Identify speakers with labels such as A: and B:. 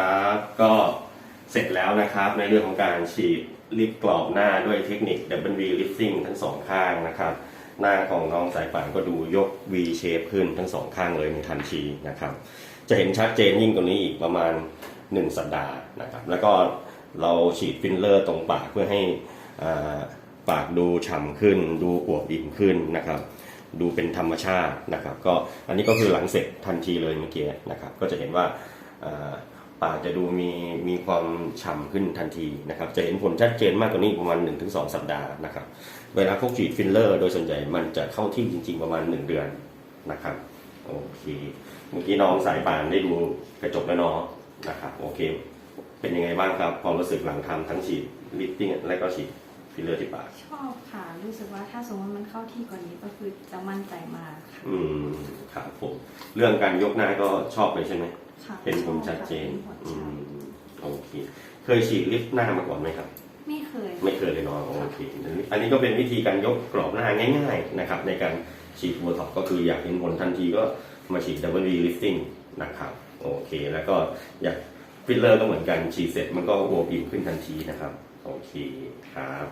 A: ครับก็เสร็จแล้วนะครับในเรื่องของการฉีดลิปกรอบหน้าด้วยเทคนิค W lifting ทั้งสองข้างนะครับ หน้าของน้องสายป่านก็ดูยก V shape ขึ้นทั้งสองข้างเลยในทันทีนะครับ จะเห็นชัดเจนยิ่งกว่านี้อีกประมาณ 1 สัปดาห์นะครับ แล้วก็เราฉีดฟิลเลอร์ตรงปากเพื่อให้อ่าปากดูฉ่ำขึ้น ดูอวบอิ่มขึ้นนะครับดูเป็นธรรมชาตินะครับ ก็อันนี้ก็คือหลังเสร็จทันทีเลยเมื่อกี้นะครับ ก็จะเห็นว่าอ่า ป่าจะดูมีมีความฉ่ำขึ้นทันทีนะครับ จะเห็นผลชัดเจนมากกว่านี้ประมาณ 1-2 สัปดาห์นะครับ เวลาพวกฉีดฟิลเลอร์ โดยส่วนใหญ่มันจะเข้าที่จริง ๆ ประมาณ 1 เดือนนะครับ โอเค เมื่อกี้น้องสายป่านได้ดูกระจกแล้วเนาะนะครับ โอเค เป็นยังไงบ้างครับความรู้สึกหลังทำทั้งฉีดลิฟติ้งและก็ฉีด ฟิลเลอร์ที่ปาก
B: ชอบค่ะ รู้สึกว่าถ้าสมมติมันเข้าที่กว่านี้ก็คือจะมั่นใจมากค่ะ
A: อืมครับผม เรื่องการยกหน้าก็ชอบเลยใช่ไหม
B: ค่ะ
A: เห็นผลชัดเจน
B: ชอบ
A: อื
B: ค่ะ
A: มโอเค เคยฉีดลิฟต์หน้ามาก่อนไหมครับ
B: ไม่เคย
A: ไม่เคยเลยเนาะโอเค อันนี้ก็เป็นวิธีการยกกรอบหน้าง่ายๆนะครับ ในการฉีดโบท็อกซ์ก็คืออยากเห็นผลทันทีก็มาฉีด double V lifting นะครับ โอเค แล้วก็อยาก ฟิลเลอร์ก็เหมือนกันฉีดเสร็จมันก็โอวบอิ่มขึ้นทันทีนะครับ โอเคครับ